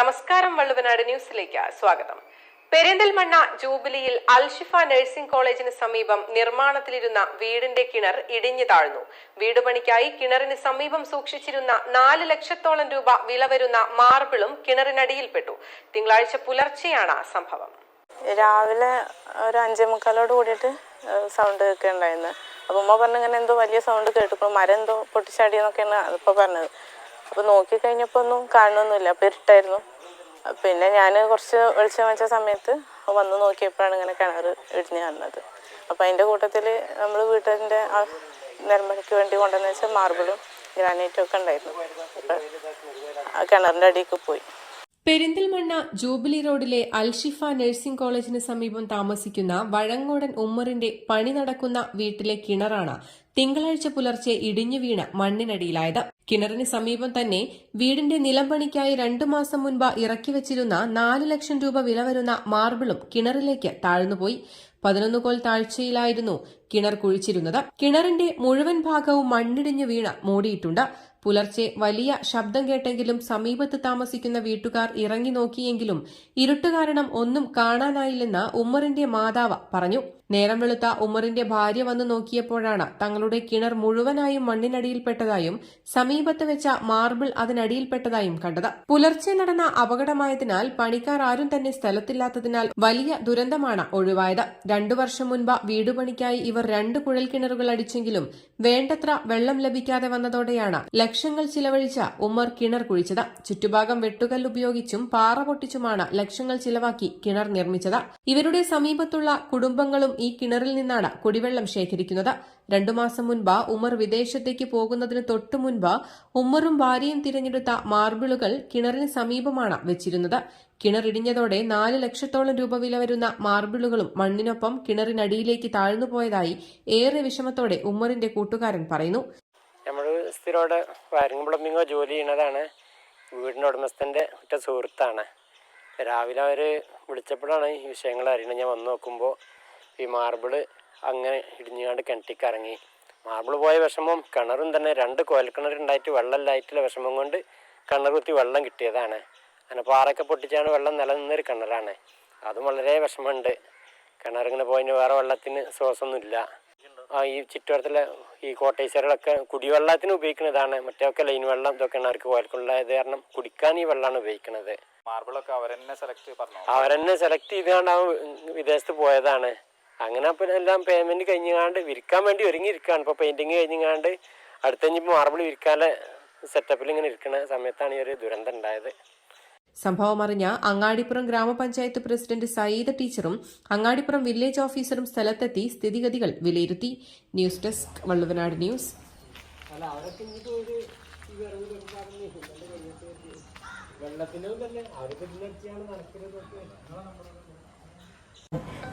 നമസ്കാരം വള്ളുവനാട് ന്യൂസിലേക്ക് സ്വാഗതം. പെരിന്തൽമണ്ണ ജൂബിലിയിൽ അൽഷിഫ നഴ്സിംഗ് കോളേജിന് സമീപം നിർമ്മാണത്തിലിരുന്ന വീടിന്റെ കിണർ ഇടിഞ്ഞു താഴ്ന്നു. വീടുപണിക്കായി കിണറിന് സമീപം സൂക്ഷിച്ചിരുന്ന നാല് ലക്ഷത്തോളം രൂപ വില വരുന്ന മാർബിളും കിണറിനടിയിൽപ്പെട്ടു. തിങ്കളാഴ്ച പുലർച്ചെയാണ് സംഭവം. രാവിലെ ഒരു അഞ്ചേ മുക്കാലോട് കൂടിയിട്ട് സൗണ്ട് കേൾക്കുന്നുണ്ടായിരുന്നു അപ്പൊ ഉമ്മ പറഞ്ഞു ഇങ്ങനെ എന്തോ വലിയ സൗണ്ട് കേട്ടപ്പോൾ മരം എന്തോ പൊട്ടിച്ചാടിയെന്നൊക്കെയാണ് അതിപ്പോൾ പറഞ്ഞത്. അപ്പോൾ നോക്കി കഴിഞ്ഞപ്പോൾ ഒന്നും കാണുന്നൊന്നുമില്ല. അപ്പോൾ ഇരുട്ടായിരുന്നു. പിന്നെ ഞാൻ കുറച്ച് വെളിച്ചം വെച്ച സമയത്ത് വന്ന് നോക്കിയപ്പോഴാണ് ഇങ്ങനെ കിണർ ഇടിഞ്ഞ് കാണുന്നത് അപ്പോൾ അതിന്റെ കൂട്ടത്തിൽ നമ്മൾ വീട്ടിന്റെ നിരമ്പടിക്ക് വേണ്ടി കൊണ്ടുവന്ന് വെച്ച മാർബിളും ഗ്രാനൈറ്റും ഒക്കെ ഉണ്ടായിരുന്നു. ആ കിണറിന്റെ അടിയിലേക്ക് പോയി. പെരിന്തൽമണ്ണ ജൂബിലി റോഡിലെ അൽഷിഫ നഴ്സിംഗ് കോളേജിന് സമീപം താമസിക്കുന്ന വഴങ്ങോടൻ ഉമ്മറിന്റെ പണി നടക്കുന്ന വീട്ടിലെ കിണറാണ് തിങ്കളാഴ്ച പുലർച്ചെ ഇടിഞ്ഞു വീണ് മണ്ണിനടിയിലായത്. കിണറിന് സമീപം തന്നെ വീടിന്റെ നിലംപണിക്കായി രണ്ടു മാസം മുൻപ് ഇറക്കി വെച്ചിരുന്ന നാല് ലക്ഷം രൂപ വില വരുന്ന മാർബിളും കിണറിലേക്ക് താഴ്ന്നുപോയി. പതിനൊന്ന് കോൽ താഴ്ചയിലായിരുന്നു കിണർ കുഴിച്ചിരുന്നത്. കിണറിന്റെ മുഴുവൻ ഭാഗവും മണ്ണിടിഞ്ഞു വീണ് മൂടിയിട്ടുണ്ട്. പുലർച്ചെ വലിയ ശബ്ദം കേട്ടെങ്കിലും സമീപത്ത് താമസിക്കുന്ന വീട്ടുകാർ ഇറങ്ങി നോക്കിയെങ്കിലും ഇരുട്ട് കാരണം ഒന്നും കാണാനായില്ലെന്ന് ഉമ്മറിന്റെ മാതാവ് പറഞ്ഞു നേരം വെളുത്ത ഉമറിന്റെ ഭാര്യ വന്നു നോക്കിയപ്പോഴാണ് തങ്ങളുടെ കിണർ മുഴുവനായും മണ്ണിനടിയിൽപ്പെട്ടതായും സമീപത്ത് വെച്ച മാർബിൾ അതിനടിയിൽപ്പെട്ടതായും കണ്ടത്. പുലർച്ചെ നടന്ന അപകടമായതിനാൽ പണിക്കാർ ആരും തന്നെ സ്ഥലത്തില്ലാത്തതിനാൽ വലിയ ദുരന്തമാണ് ഒഴിവായത്. രണ്ടു വർഷം മുൻപ് വീടുപണിക്കായി ഇവർ രണ്ട് കുഴൽ കിണറുകൾ അടിച്ചെങ്കിലും വേണ്ടത്ര വെള്ളം ലഭിക്കാതെ വന്നതോടെയാണ് ലക്ഷങ്ങൾ ചിലവഴിച്ച ഉമർ കിണർ കുഴിച്ചത്. ചുറ്റുഭാഗം വെട്ടുകല്ല് ഉപയോഗിച്ചും പാറ പൊട്ടിച്ചുമാണ് ലക്ഷങ്ങൾ ചിലവാക്കി കിണർ നിർമ്മിച്ചത്. ഇവരുടെ സമീപത്തുള്ള കുടുംബങ്ങളും ഈ കിണറിൽ നിന്നാണ് കുടിവെള്ളം ശേഖരിക്കുന്നത്. രണ്ടു മാസം മുൻപ് ഉമർ വിദേശത്തേക്ക് പോകുന്നതിന് തൊട്ടു മുൻപ് ഉമ്മറും ഭാര്യയും തിരഞ്ഞെടുത്ത മാർബിളുകൾ കിണറിന് സമീപമാണ് വെച്ചിരുന്നത്. കിണറിടിഞ്ഞതോടെ നാല് ലക്ഷത്തോളം രൂപ വില വരുന്ന മാർബിളുകളും മണ്ണിനൊപ്പം കിണറിനടിയിലേക്ക് താഴ്ന്നുപോയതായി ഏറെ വിഷമത്തോടെ ഉമ്മറിന്റെ കൂട്ടുകാരൻ പറയുന്നു. ജോലി ചെയ്യുന്നതാണ്. വീടിന്റെ ഒറ്റ സുഹൃത്താണ്. രാവിലെ അവർ വിളിച്ചപ്പോഴാണ് ഈ വിഷയങ്ങൾ അറിയണത് ഞാൻ വന്ന് നോക്കുമ്പോൾ ഈ മാർബിൾ അങ്ങനെ ഇടിഞ്ഞുകൊണ്ട് കിണറ്റിക്ക് ഇറങ്ങി മാർബിൾ പോയ വിഷമം കിണറും തന്നെ രണ്ട് കോൽക്കിണറുണ്ടായിട്ട് വെള്ളമില്ലായിട്ടുള്ള വിഷമം കൊണ്ട് കിണർ കുത്തി വെള്ളം കിട്ടിയതാണ്. അങ്ങനെ പാറയൊക്കെ പൊട്ടിച്ചാണ് വെള്ളം നിലനിന്നൊരു കിണറാണ്. അതും വളരെ വിഷമമുണ്ട്. കിണറിങ്ങനെ പോയതിന് വേറെ വെള്ളത്തിന് ശ്വാസമൊന്നുമില്ല. ആ ഈ ചുറ്റുവട്ടത്തിലെ ഈ കോട്ടേശ്വരകളൊക്കെ കുടിവെള്ളത്തിന് ഉപയോഗിക്കുന്നതാണ്. മറ്റേയൊക്കെ ലൈൻ വെള്ളം ഇതൊക്കെ അവർക്ക് കോൽക്കുള്ളത് കാരണം കുടിക്കാൻ ഈ വെള്ളമാണ് ഉപയോഗിക്കുന്നത്. മാർബിളൊക്കെ അവരെന്നെ സെലക്ട് അവരെന്നെ സെലക്ട് ചെയ്തുകൊണ്ട് വിദേശത്ത് പോയതാണ്. അങ്ങനെ അപ്പം എല്ലാം പേയ്മെന്റ് കഴിഞ്ഞാണ്ട് വിരിക്കാൻ വേണ്ടി ഒരുങ്ങിയിരിക്കുകയാണ് ഇപ്പോൾ പെയിന്റിങ് കഴിഞ്ഞാണ്ട് അടുത്ത ഇനിയിപ്പോൾ മാർബിൾ വിരിക്കാനുള്ള സെറ്റപ്പിൽ ഇങ്ങനെ ഇരിക്കുന്ന സമയത്താണ് ഈ ഒരു ദുരന്തം ഉണ്ടായത്. സംഭവം അറിഞ്ഞ അങ്ങാടിപ്പുറം ഗ്രാമപഞ്ചായത്ത് പ്രസിഡന്റ് സയ്യിദ ടീച്ചറും അങ്ങാടിപ്പുറം വില്ലേജ് ഓഫീസറും സ്ഥലത്തെത്തി സ്ഥിതിഗതികൾ വിലയിരുത്തി. News desk Valluvanad news.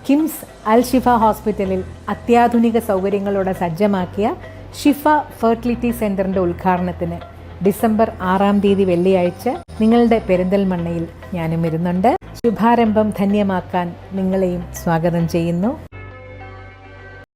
KIMS Al Shifa ഹോസ്പിറ്റലിൽ അത്യാധുനിക സൗകര്യങ്ങളോടെ സജ്ജമാക്കിയ ഷിഫ ഫെർട്ടിലിറ്റി സെന്ററിന്റെ ഉദ്ഘാടനത്തിന് ഡിസംബർ ആറാം തീയതി വെള്ളിയാഴ്ച നിങ്ങളുടെ പെരിന്തൽമണ്ണയിൽ ഞാനും ഇരുന്നുണ്ട്. ശുഭാരംഭം ധന്യമാക്കാൻ നിങ്ങളെയും സ്വാഗതം ചെയ്യുന്നു.